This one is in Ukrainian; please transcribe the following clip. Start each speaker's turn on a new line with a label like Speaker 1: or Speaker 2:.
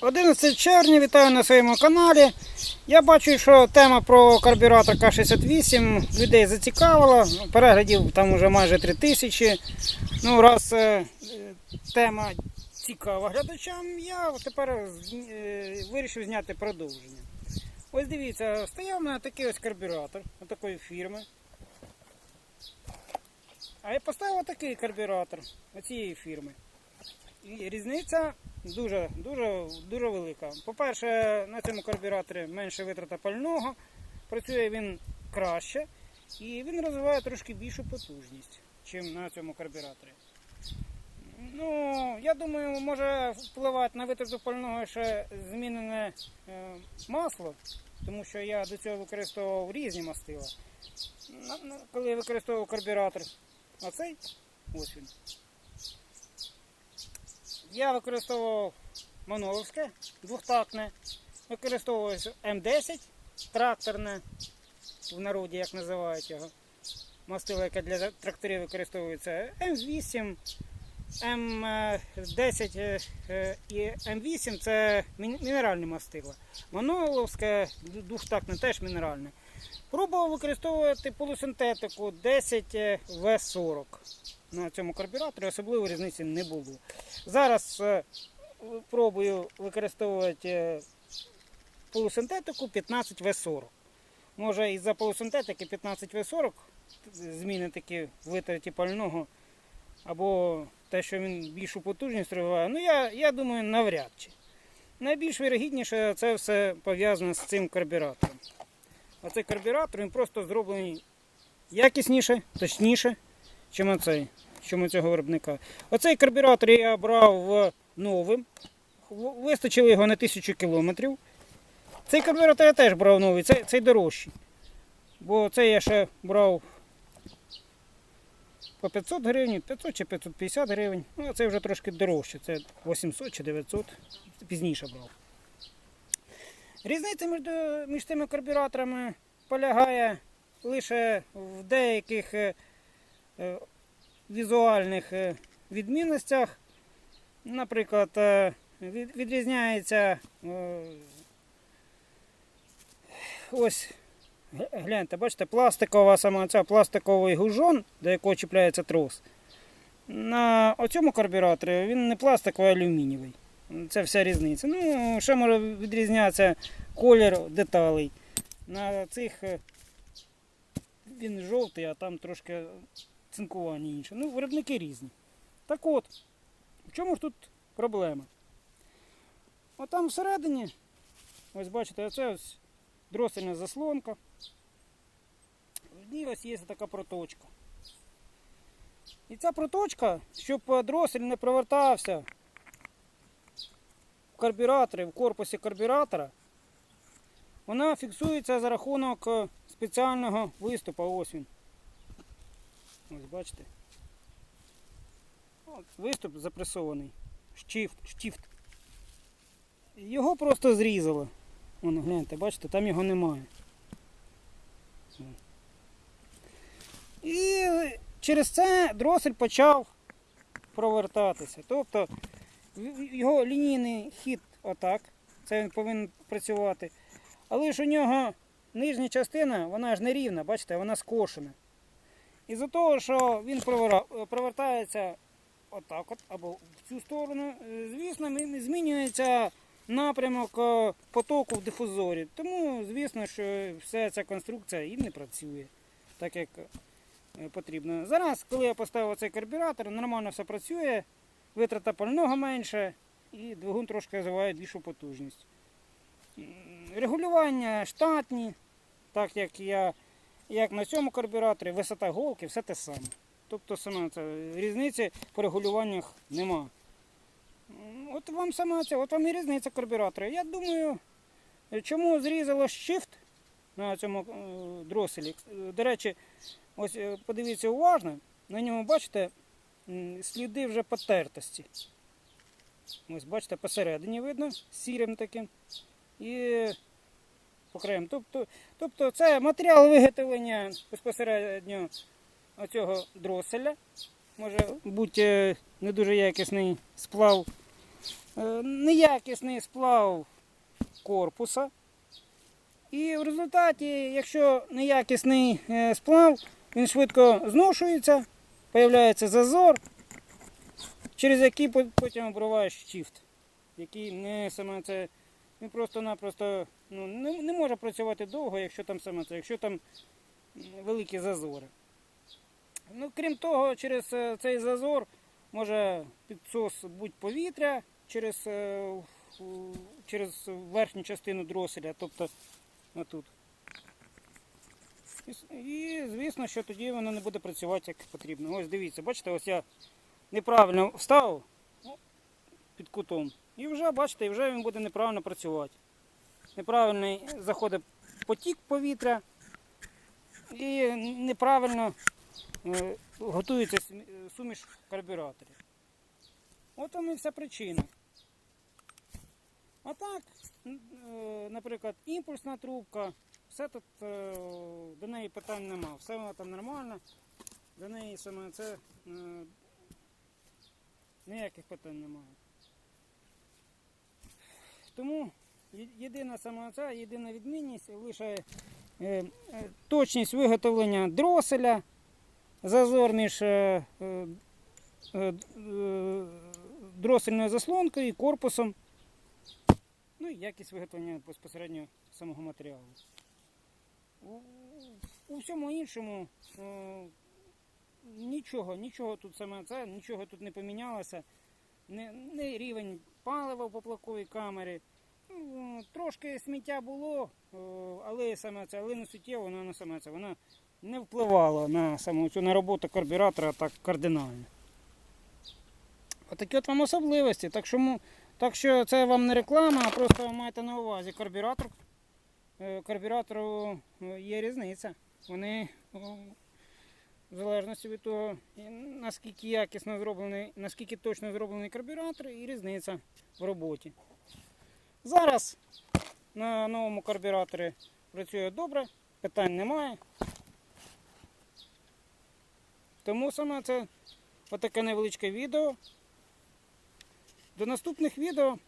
Speaker 1: 11 червня, вітаю на своєму каналі. Я бачу, що тема про карбюратор К68 людей зацікавила. Переглядів там вже майже 3 тисячі. Ну, раз е, тема цікава глядачам, я тепер е, вирішив зняти продовження. Ось дивіться, стояв у мене такий ось карбюратор такої фірми. А я поставив такий карбюратор оцієї фірми. І різниця дуже, дуже, дуже велика. По-перше, на цьому карбюраторі менше витрата пального, працює він краще і він розвиває трошки більшу потужність, ніж на цьому карбюраторі. Ну, я думаю, може впливати на витрату пального ще змінене е, масло, тому що я до цього використовував різні мастила. Коли я використовував карбюратор, а цей ось він. Я використовував Мановське двохтактне, використовував М10 тракторне, в народі як називають його. Мастило, яке для тракторів використовується М8, М10 е, е, і М8 це мінеральне мастило. Маноловське двохтактне теж мінеральне. Пробував використовувати полусинтетику 10 В40 на цьому карбюраторі, особливо різниці не було. Зараз е, пробую використовувати е, полусинтетику 15 В40. Може із-за полусинтетики 15 В40 зміни такі в витраті пального, або те, що він більшу потужність розвиває. Ну я, я думаю, навряд чи. Найбільш вірогідніше це все пов'язано з цим карбюратором. Оцей карбюратор він просто зроблений якісніше, точніше, чим оцей, чим цього виробника. Оцей карбюратор я брав новим. Вистачило його на 1000 кілометрів. Цей карбюратор я теж брав новий, цей, цей дорожчий. Бо цей я ще брав по 500 гривень, 500 чи 550 гривень. Ну, а цей вже трошки дорожче, це 800 чи 900, пізніше брав. Різниця між, між тими карбюраторами полягає лише в деяких е, е, візуальних е, відмінностях. Наприклад, е, відрізняється е, ось гляньте, бачите, пластикова сама ця пластиковий гужон, до якого чіпляється трос. На оцьому карбюраторі він не пластиковий, а алюмінієвий. Це вся різниця. Ну, ще може відрізнятися колір деталей. На цих він жовтий, а там трошки цинкування інше. Ну, виробники різні. Так от, в чому ж тут проблема? От там всередині, ось бачите, оце ось дросельна заслонка. В ній ось є така проточка. І ця проточка, щоб дросель не провертався в карбюраторі, в корпусі карбюратора, вона фіксується за рахунок е, спеціального виступу. Ось він. Ось бачите. Виступ запресований. Штифт, штифт. Його просто зрізало. Вон, гляньте, бачите, там його немає. І через це дросель почав провертатися. Тобто його лінійний хід отак, це він повинен працювати. Але ж у нього нижня частина, вона ж не рівна, бачите, вона скошена. Із-за того, що він провертається отак от, або в цю сторону, е, звісно, змінюється напрямок е, потоку в дифузорі. Тому, звісно, що вся ця конструкція і не працює так, як е, потрібно. Зараз, коли я поставив цей карбюратор, нормально все працює, витрата пального менше і двигун трошки розвиває більшу потужність. Регулювання штатні, так як я як на цьому карбюраторі, висота голки, все те саме. Тобто сама ця різниці по регулюваннях нема. От вам сама ця, от вам і різниця карбюратора. Я думаю, чому зрізало shift на цьому е, дроселі. Е, До речі, ось е, подивіться уважно, на ньому бачите сліди вже потертості. Ось бачите, посередині видно, сірим таким. І по. Тобто, тобто це матеріал виготовлення безпосередньо оцього дроселя. Може бути е, не дуже якісний сплав е, неякісний сплав корпуса. І в результаті, якщо неякісний е, сплав, він швидко зношується, появляється зазор, через який потім обриваєш щифт, який не саме це. Він просто-напросто ну, не, не може працювати довго, якщо там саме це, якщо там великі зазори. Ну, крім того, через е, цей зазор може підсос будь повітря через, е, через верхню частину дроселя, тобто отут. І, звісно, що тоді воно не буде працювати як потрібно. Ось дивіться, бачите, ось я неправильно вставив під кутом. І вже, бачите, вже він буде неправильно працювати. Неправильний заходить потік повітря і неправильно е, готується суміш в карбюраторі. От вам і вся причина. А так, е, наприклад, імпульсна трубка, все тут е, до неї питань нема, все вона там нормально, до неї саме це ніяких питань немає. Тому єдина саме ця, єдина відмінність лише е, е, точність виготовлення дроселя, зазор між е, дросельною заслонкою і корпусом. Ну і якість виготовлення безпосередньо самого матеріалу. У, всьому іншому нічого, нічого тут саме це, нічого тут не помінялося. Не, не рівень палива в поплавковій камері. Ну, Трошки сміття було, е, але саме це, але не суттєво, воно не саме це. Воно не впливало на саму цю на роботу карбюратора так кардинально. Отакі от вам особливості. Так що, так що це вам не реклама, а просто майте на увазі карбюратор. Е, Карбюратору е, є різниця. Вони в залежності від того, наскільки якісно зроблений, наскільки точно зроблений карбюратор, і різниця в роботі. Зараз на новому карбюраторі працює добре, питань немає. Тому саме це отаке невеличке відео. До наступних відео